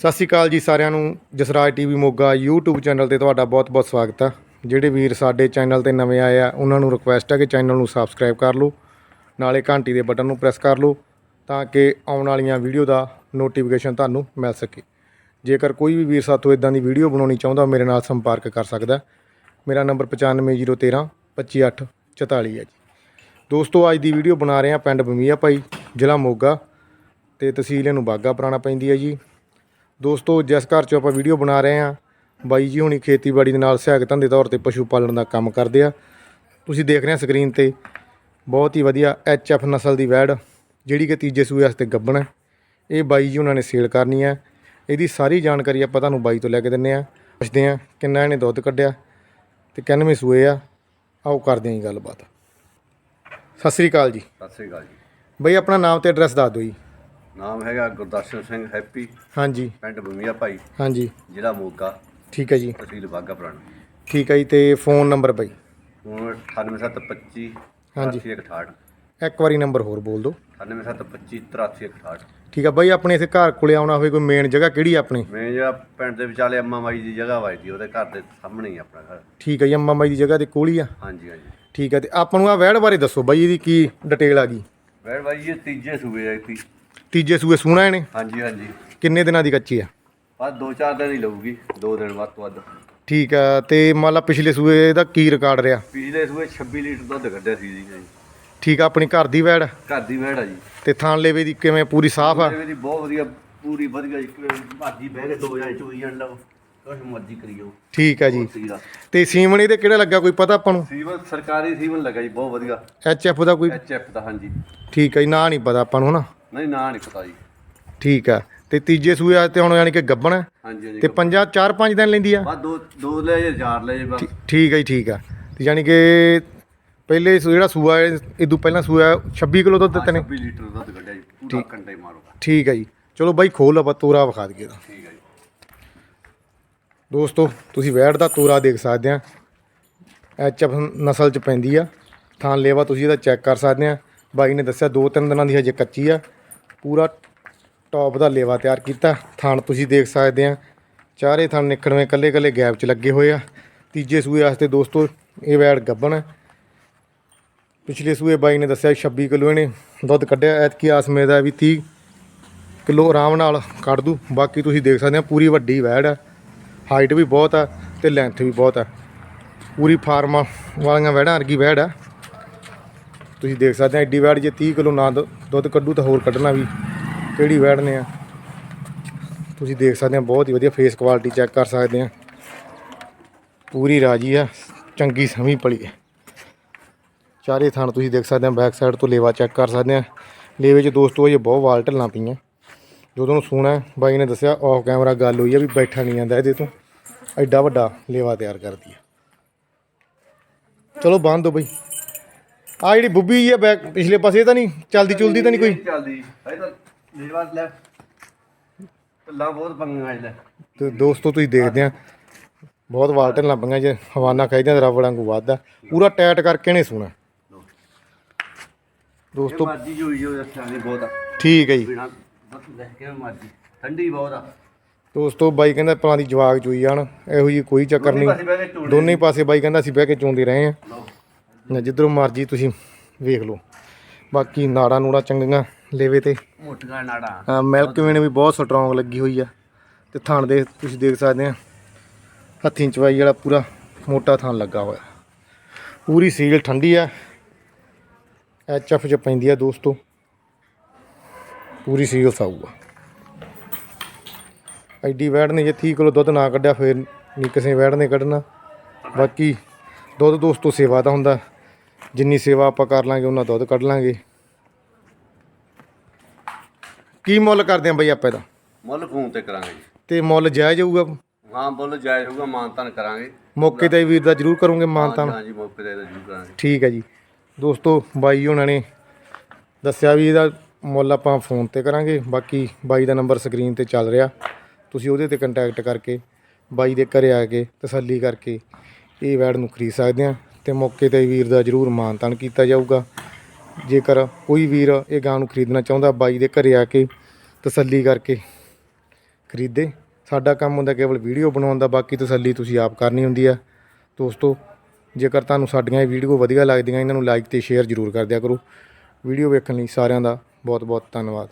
ਸਤਿ ਸ਼੍ਰੀ ਅਕਾਲ ਜੀ ਸਾਰਿਆਂ ਨੂੰ। Jasraj TV Moga YouTube channel ਤੇ ਤੁਹਾਡਾ ਬਹੁਤ-ਬਹੁਤ ਸਵਾਗਤ ਆ। ਜਿਹੜੇ ਵੀਰ ਸਾਡੇ ਚੈਨਲ ਤੇ ਨਵੇਂ ਆਏ ਆ, ਉਹਨਾਂ ਨੂੰ ਰਿਕੁਐਸਟ ਆ ਕਿ ਚੈਨਲ ਨੂੰ ਸਬਸਕ੍ਰਾਈਬ ਕਰ ਲਓ। ਨਾਲੇ ਘੰਟੀ ਦੇ ਬਟਨ ਨੂੰ ਪ੍ਰੈਸ ਕਰ ਲਓ ਤਾਂ ਕਿ ਆਉਣ ਵਾਲੀਆਂ ਵੀਡੀਓ ਦਾ ਨੋਟੀਫਿਕੇਸ਼ਨ ਤੁਹਾਨੂੰ ਮਿਲ ਸਕੇ। ਜੇਕਰ ਕੋਈ ਵੀ ਵੀਰ ਸਾਥੋਂ ਇਦਾਂ ਦੀ ਵੀਡੀਓ ਬਣਾਉਣੀ ਚਾਹੁੰਦਾ, ਮੇਰੇ ਨਾਲ ਸੰਪਰਕ ਕਰ ਸਕਦਾ ਮੇਰਾ ਨੰਬਰ 95013 25844 ਹੈ ਜੀ। ਦੋਸਤੋ, ਅੱਜ ਦੀ ਵੀਡੀਓ ਬਣਾ ਰਹੇ ਹਾਂ ਪਿੰਡ ਬਮੀਆ ਭਾਈ, ਜ਼ਿਲ੍ਹਾ ਮੋਗਾ ਤੇ ਤਹਿਸੀਲ ਇਹਨੂੰ ਬਾਗਾ ਪੁਰਾਣਾ ਪੈਂਦੀ ਹੈ ਜੀ। ਦੋਸਤੋ ਜਿਸ ਘਰ 'ਚ ਆਪਾਂ ਵੀਡੀਓ ਬਣਾ ਰਹੇ ਹਾਂ ਬਾਈ ਜੀ ਹੁਣੀ ਖੇਤੀਬਾੜੀ ਦੇ ਨਾਲ ਸਹਾਇਕ ਧੰਦੇ ਤੌਰ ਤੇ ਪਸ਼ੂ ਪਾਲਣ ਦਾ ਕੰਮ ਕਰਦੇ ਆ। ਤੁਸੀਂ ਦੇਖ ਰਹੇ ਹੋ ਸਕਰੀਨ ਤੇ ਬਹੁਤ ਹੀ ਵਧੀਆ ਐਚ ਐਫ ਨਸਲ ਦੀ ਵੈੜ ਜਿਹੜੀ ਕਿ ਤੀਜੇ ਸੂਏ ਵਾਸਤੇ ਗੱਭਣ ਹੈ। ਇਹ ਬਾਈ ਜੀ ਉਹਨਾਂ ਨੇ ਸੇਲ ਕਰਨੀ ਹੈ। ਇਹਦੀ ਸਾਰੀ ਜਾਣਕਾਰੀ ਆਪਾਂ ਤੁਹਾਨੂੰ ਬਾਈ ਤੋਂ ਲੈ ਕੇ ਦਿੰਨੇ ਆ ਪੁੱਛਦੇ ਆ ਕਿੰਨਾ ਇਹਨੇ ਦੁੱਧ ਕੱਢਿਆ ਤੇ ਕਿੰਨਵੇਂ ਸੂਏ ਆ। ਆਓ ਕਰਦੇ ਆਂ ਜੀ ਗੱਲਬਾਤ। ਸਤਿ ਸ੍ਰੀ ਅਕਾਲ ਜੀ। ਸਤਿ ਸ੍ਰੀ ਅਕਾਲ ਜੀ। ਬਈ ਆਪਣਾ ਨਾਮ ਤੇ ਐਡਰੈਸ ਦੱਸ ਦਿਓ ਜੀ। ਨਾਮ ਹੈਗਾ ਗੁਰਦਰਸ਼ਨ ਸਿੰਘ ਹੈਪੀ ਹਾਂਜੀ। ਪਿੰਡ ਬਮੀਆ ਭਾਈ। ਹਾਂਜੀ। ਜ਼ਿਲ੍ਹਾ ਮੋਗਾ। ਠੀਕ ਹੈ ਜੀ। ਤਹਿਸੀਲ ਬਾਗਾ ਪੁਰਾਣਾ। ਠੀਕ ਹੈ ਜੀ ਤੇ ਫੋਨ ਨੰਬਰ ਬਈ। ਫੋਨ 98725 ਹਾਂਜੀ। 8368 ਇੱਕ ਵਾਰੀ ਨੰਬਰ ਹੋਰ ਬੋਲ ਦਿਓ। 98725 8368 ਠੀਕ ਆ ਬਾਈ ਆਪਣੇ ਇੱਥੇ ਘਰ ਕੋਲੇ ਆਉਣਾ ਹੋਵੇ ਕੋਈ ਮੇਨ ਜਗ੍ਹਾ ਕਿਹੜੀ ਆ ਆਪਣੀ? ਮੈਂ ਜਿਹੜਾ ਪਿੰਡ ਦੇ ਵਿਚਾਲੇ ਅੰਮਾ ਮਾਈ ਦੀ ਜਗ੍ਹਾ ਵਜਦੀ ਉਹਦੇ ਘਰ ਦੇ ਸਾਹਮਣੇ ਹੀ ਆਪਣਾ ਘਰ। ਠੀਕ ਹੈ ਜੀ ਅੰਮਾ ਬਾਈ ਦੀ ਜਗ੍ਹਾ ਤੇ ਕੋਲ ਹੀ ਆ? ਹਾਂਜੀ ਹਾਂਜੀ। ਠੀਕ ਹੈ ਤੇ ਆਪਾਂ ਨੂੰ ਆ ਵੈੜ ਬਾਰੇ ਦੱਸੋ ਬਾਈ ਇਹਦੀ ਕੀ ਡਿਟੇਲ ਆ ਗਈ? ਵੈੜ ਬਾਈ ਇਹ ਤੀਜੇ ਸੂਬੇ ਆਈ ਸੀ ਤੀਜੇ ਸੂਏ ਸੂਣਾ ਇਹਨੇ? ਹਾਂਜੀ ਹਾਂਜੀ। ਕਿੰਨੇ ਦਿਨਾਂ ਦੀ ਕੱਚੀ ਆ? ਬਸ ਦੋ ਚਾਰ ਦਿਨ ਹੀ ਲਊਗੀ ਦੋ ਦਿਨ ਵੱਧ ਤੋਂ ਵੱਧ। ਠੀਕ ਆ ਤੇ ਮੰਨ ਲਾ ਪਿਛਲੇ ਸੂਏ ਦਾ ਕੀ ਰਿਕਾਰਡ ਰਿਹਾ? ਪਿਛਲੇ ਸੂਬੇ 26 ਲੀਟਰ ਦੁੱਧ ਕੱਢਿਆ ਸੀ ਜੀ ਠੀਕ ਆ ਆਪਣੀ ਘਰ ਦੀ ਵੈੜ? ਘਰ ਦੀ ਵੈੜ ਆ ਜੀ। ਤੇ ਥਾਣ ਲੇਵੇ ਦੀ ਕਿਵੇਂ ਪੂਰੀ ਸਾਫ਼ ਆ? ਇਹ ਵੀ ਬਹੁਤ ਵਧੀਆ ਪੂਰੀ ਵਧੀਆ ਜੀ। ਕਿਵੇਂ ਮਰਜ਼ੀ ਬਹਿ ਕੇ ਦੋ ਜਾਂ ਚੋਈ ਜਾਂਦਾ ਕੁਛ ਮਰਜ਼ੀ ਕਰੀਓ। ਠੀਕ ਆ ਜੀ। ਤੇ ਸੀਮਣ ਇਹਦੇ ਕਿਹੜਾ ਲੱਗਾ ਕੋਈ ਪਤਾ ਆਪਾਂ ਨੂੰ? ਸੀਵਨ ਸਰਕਾਰੀ ਸੀਵਨ ਲੱਗਾ ਜੀ ਬਹੁਤ ਵਧੀਆ। ਐਚ ਐਫ ਦਾ ਕੋਈ? ਐਚ ਐਫ ਦਾ ਹਾਂਜੀ। ਠੀਕ ਹੈ ਜੀ ਨਾਂ ਨਹੀਂ ਪਤਾ ਆਪਾਂ ਨੂੰ ਹਨਾ। ਨਹੀਂ ਨਾ ਨਹੀਂ ਪਤਾ ਜੀ। ਠੀਕ ਆ। ਤੇ ਤੀਜੇ ਸੂਏ ਆ ਤੇ ਹੁਣ ਯਾਨੀ ਕਿ ਗੱਬਣ ਆ ਹਾਂਜੀ ਹਾਂਜੀ ਤੇ ਪੰਜਾਂ ਚਾਰ ਪੰਜ ਦਿਨ ਲੈਂਦੀ ਆ? ਬਸ ਦੋ ਦੋ ਲੈ ਜੇ ਚਾਰ ਲੈ ਜੇ ਬਸ। ਠੀਕ ਹੈ ਜੀ ਠੀਕ ਆ। ਤੇ ਯਾਨੀ ਕਿ ਪਹਿਲੇ ਸੂ- ਜਿਹੜਾ ਸੂਆ ਹੈ ਇਦੋਂ ਪਹਿਲਾਂ ਸੂਆ 26 ਕਿਲੋ ਦੁੱਧ ਦਿੱਤੇ ਨੇ? 26 ਲੀਟਰ ਦੁੱਧ ਕੱਢਿਆ ਜੀ ਪੂਰਾ ਘੰਟੇ ਮਾਰੂਗਾ ਠੀਕ ਹੈ ਜੀ। ਚਲੋ ਬਾਈ ਖੋਲ ਆਪਾਂ ਤੋਰਾ ਵਿਖਾ ਦਈਏ ਇਹਦਾ। ਠੀਕ ਹੈ ਜੀ। ਦੋਸਤੋ ਤੁਸੀਂ ਵੈੜ ਦਾ ਤੋਰਾ ਦੇਖ ਸਕਦੇ ਆ। ਐਚ ਐਫ ਨਸਲ ਚ ਪੈਂਦੀ ਆ। ਥਾਂ ਲੇਵਾ ਤੁਸੀਂ ਇਹਦਾ ਚੈੱਕ ਕਰ ਸਕਦੇ ਆ। ਬਾਈ ਨੇ ਦੱਸਿਆ ਦੋ ਤਿੰਨ ਦਿਨਾਂ ਦੀ ਹਜੇ ਕੱਚੀ ਆ। ਪੂਰਾ ਟੌਪ ਦਾ ਲੇਵਾ ਤਿਆਰ ਕੀਤਾ। ਥਾਣ ਤੁਸੀਂ ਦੇਖ ਸਕਦੇ ਆ, ਚਾਰੇ ਥਾਂ ਨਿਕੜਵੇਂ ਕੱਲੇ ਕੱਲੇ ਗੈਪ ਚ ਲੱਗੇ ਹੋਏ ਆ। ਤੀਜੇ ਸੂਏ ਵਾਸਤੇ ਦੋਸਤੋ, ਇਹ ਵੈੜ ਗੱਬਣ ਹੈ ਪਿਛਲੇ ਸੂਏ ਬਾਈ ਨੇ ਦੱਸਿਆ 26 ਕਿਲੋ ਇਹਨੇ ਦੁੱਧ ਕੱਢਿਆ, ਐਤਕੀ ਆਸਮੇ ਦਾ ਵੀ 30 ਕਿਲੋ ਆਰਾਮ ਨਾਲ ਕੱਢ ਦੂ। ਬਾਕੀ ਤੁਸੀਂ ਦੇਖ ਸਕਦੇ ਆ, ਪੂਰੀ ਵੱਡੀ ਵੈੜ ਆ। ਹਾਈਟ ਵੀ ਬਹੁਤ ਆ ਤੇ ਲੈਂਥ ਵੀ ਬਹੁਤ ਆ। ਪੂਰੀ ਫਾਰਮ ਵਾਲੀਆਂ ਵੈੜਾਂ ਵਰਗੀ ਵੈੜ ਆ। ਤੁਸੀਂ ਦੇਖ ਸਕਦੇ ਆ, ਐਡੀ ਵੈੜ ਜੇ 30 ਕਿਲੋ ਨਾ ਦੁ- ਦੁੱਧ ਕੱਢੂ ਤਾਂ ਹੋਰ ਕੱਢਣਾ ਵੀ, ਕਿਹੜੀ ਵੈੜ ਨੇ ਆ। ਤੁਸੀਂ ਦੇਖ ਸਕਦੇ ਆ, ਬਹੁਤ ਹੀ ਵਧੀਆ ਫੇਸ ਕੁਆਲਿਟੀ ਚੈੱਕ ਕਰ ਸਕਦੇ ਆ। ਪੂਰੀ ਰਾਜੀ ਆ, ਚੰਗੀ ਸਮੀ ਪਲੀ ਹੈ ਚਾਰੇ ਥਾਣ ਤੁਸੀਂ ਦੇਖ ਸਕਦੇ ਆ ਬੈਕ ਸਾਈਡ ਤੋਂ ਲੇਵਾ ਚੈੱਕ ਕਰ ਸਕਦੇ ਆ। ਲੇਵੇ 'ਚ ਦੋਸਤੋ, ਇਹ ਬਹੁਤ ਵਾਲ ਢੱਲਾਂ ਪਈਆਂ। ਜਦੋਂ ਨੂੰ ਸੋਣਾ ਬਾਈ ਨੇ ਦੱਸਿਆ ਆਫ ਕੈਮਰਾ ਗੱਲ ਹੋਈ ਆ ਵੀ ਬੈਠਾ ਨਹੀਂ ਜਾਂਦਾ ਇਹਦੇ ਤੋਂ। ਐਡਾ ਵੱਡਾ ਲੇਵਾ ਤਿਆਰ ਕਰਦੀ ਆ। ਚਲੋ ਬੰਦ ਦੋ ਬਈ। ਆ ਜਿਹੜੀ ਬੁੱਬੀ ਆ ਬੈਕ ਪਿਛਲੇ ਪਾਸੇ ਇਹ ਤਾਂ ਨਹੀਂ ਚਲਦੀ ਚੁਲਦੀ ਤਾਂ ਨਹੀਂ ਕੋਈ? ਚੱਲਦੀ। ਇਹ ਤਾਂ ਲੇਵਾ ਲੈ। ਲਾ ਬਹੁਤ ਪੰਗਾ ਲੈ ਤੇ ਦੋਸਤੋ ਤੁਸੀਂ ਦੇਖਦੇ ਆ। ਬਹੁਤ ਵਾਲ ਢਲਣਾ ਪਈਆਂ ਜੇ ਹਵਾਨਾ ਖਾਈਦੀਆਂ ਤਾਂ ਰਬੜ ਵਾਂਗੂ ਵੱਧਦਾ। ਪੂਰਾ ਟਾਈਟ ਕਰਕੇ ਨੇ ਸੋਣਾ। ਦੋਸਤੋ ਮਰਜ਼ੀ ਜੋ ਜੋ ਬਹੁਤ ਆ। ਠੀਕ ਹੈ ਜੀ। ਬਿਨਾ ਬਸ ਲੈ ਕੇ ਮਰਜ਼ੀ। ਠੰਡੀ ਬਹੁਤ ਆ। ਦੋਸਤੋ ਬਾਈ ਕਹਿੰਦਾ ਪਲਾਂ ਦੀ ਜਵਾਗ ਚੋਈ ਜਾਣ। ਇਹੋ ਜੀ ਕੋਈ ਚੱਕਰ ਨਹੀਂ। ਦੋਨੇ ਪਾਸੇ ਬਾਈ ਕਹਿੰਦਾ ਅਸੀਂ ਬਹਿ ਕੇ ਚੋਂਦੇ ਰਹੇ ਆ। ਲਓ। ਨਾ ਜਿੱਧਰੋਂ ਮਰਜ਼ੀ ਤੁਸੀਂ ਵੇਖ ਲਓ। ਬਾਕੀ ਨਾੜਾ ਨੂੜਾ ਚੰਗੀਆਂ ਲੇਵੇ ਤੇ। ਮੋਟੀਆਂ ਨਾੜਾਂ। ਅਹ ਮਿਲਕ ਵੇਨ ਵੀ ਬਹੁਤ ਸਟਰੋਂਗ ਲੱਗੀ ਹੋਈ ਆ। ਤੇ ਥਣ ਦੇ ਤੁਸੀਂ ਦੇਖ ਸਕਦੇ ਆ ਹੱਥੀਂ ਚਵਾਈ ਵਾਲਾ ਪੂਰਾ ਮੋਟਾ ਥਣ ਲੱਗਾ ਹੋਇਆ। ਪੂਰੀ ਸੀਲ ਠੰਡੀ ਆ। ਐਚ ਐਫ ਚ ਪੈਂਦੀ ਆ ਦੋਸਤੋ। ਪੂਰੀ ਸੀਲ ਸਾਊ ਆ। ਐਡੀ ਵੈੜ ਨੇ ਜੇ 30 ਕਿਲੋ ਦੁੱਧ ਨਾ ਕੱਢਿਆ ਫਿਰ ਨਹੀਂ ਕਿਸੇ ਵੈੜ ਨੇ ਕੱਢਣਾ। ਬਾਕੀ ਦੁੱਧ ਦੋਸਤੋ ਸੇਵਾ ਦਾ ਹੁੰਦਾ। ਜਿੰਨੀ ਸੇਵਾ ਆਪਾਂ ਕਰ ਲਾਂਗੇ ਉਹਨਾਂ ਦੁੱਧ ਕੱਢ ਲਾਂਗੇ। ਕੀ ਮੁੱਲ ਕਰਦੇ ਆ ਬਈ ਆਪਾਂ ਇਹਦਾ? ਮੁੱਲ ਫੋਨ ਤੇ ਕਰਾਂਗੇ ਜੀ। ਤੇ ਮੁੱਲ ਜਾਇਜ਼ ਹੋਊਗਾ? ਹਾਂ ਬੋਲ ਜਾਇਜ਼ ਹੋਊਗਾ ਮਾਨਤਾਨ ਕਰਾਂਗੇ। ਮੌਕੇ ਤੇ ਵੀਰ ਦਾ ਜ਼ਰੂਰ ਕਰੋਗੇ ਮਾਨਤਾਨ। ਹਾਂ ਜੀ ਮੌਕੇ ਤੇ ਜ਼ਰੂਰ ਕਰਾਂਗੇ। ਠੀਕ ਹੈ ਜੀ। ਦੋਸਤੋ ਬਾਈ ਉਹਨਾਂ ਨੇ ਦੱਸਿਆ ਵੀ ਇਹਦਾ ਮੁੱਲ ਆਪਾਂ ਫੋਨ ਤੇ ਕਰਾਂਗੇ। ਬਾਕੀ ਬਾਈ ਦਾ ਨੰਬਰ ਸਕਰੀਨ ਤੇ ਚੱਲ ਰਿਹਾ। ਤੁਸੀਂ ਉਹਦੇ ਤੇ ਕੰਟੈਕਟ ਕਰਕੇ ਬਾਈ ਦੇ ਘਰੇ ਆ ਕੇ ਤਸੱਲੀ ਕਰਕੇ ਇਹ ਵੈੜ ਨੂੰ ਖਰੀਦ ਸਕਦੇ ਆ। ਤੇ ਮੌਕੇ ਤੇ ਵੀਰ ਦਾ ਜ਼ਰੂਰ ਮਾਨਤਾਨ ਕੀਤਾ ਜਾਊਗਾ। ਜੇਕਰ ਕੋਈ ਵੀਰ ਇਹ ਗਾਂ ਨੂੰ ਖਰੀਦਣਾ ਚਾਹੁੰਦਾ, ਬਾਈ ਦੇ ਘਰੇ ਆ ਕੇ ਤਸੱਲੀ ਕਰਕੇ ਖਰੀਦੇ। ਸਾਡਾ ਕੰਮ ਹੁੰਦਾ ਕੇਵਲ ਵੀਡੀਓ ਬਣਾਉਣ ਦਾ, ਬਾਕੀ ਤਸੱਲੀ ਤੁਸੀਂ ਆਪ ਕਰਨੀ ਹੁੰਦੀ ਆ। ਦੋਸਤੋ, ਜੇਕਰ ਤੁਹਾਨੂੰ ਸਾਡੀਆਂ ਇਹ ਵੀਡੀਓ ਵਧੀਆ ਲੱਗਦੀਆਂ, ਇਹਨਾਂ ਨੂੰ ਲਾਈਕ ਤੇ ਸ਼ੇਅਰ ਜ਼ਰੂਰ ਕਰ ਦਿਆ ਕਰੋ। ਵੀਡੀਓ ਵੇਖਣ ਲਈ ਸਾਰਿਆਂ ਦਾ ਬਹੁਤ ਬਹੁਤ ਧੰਨਵਾਦ।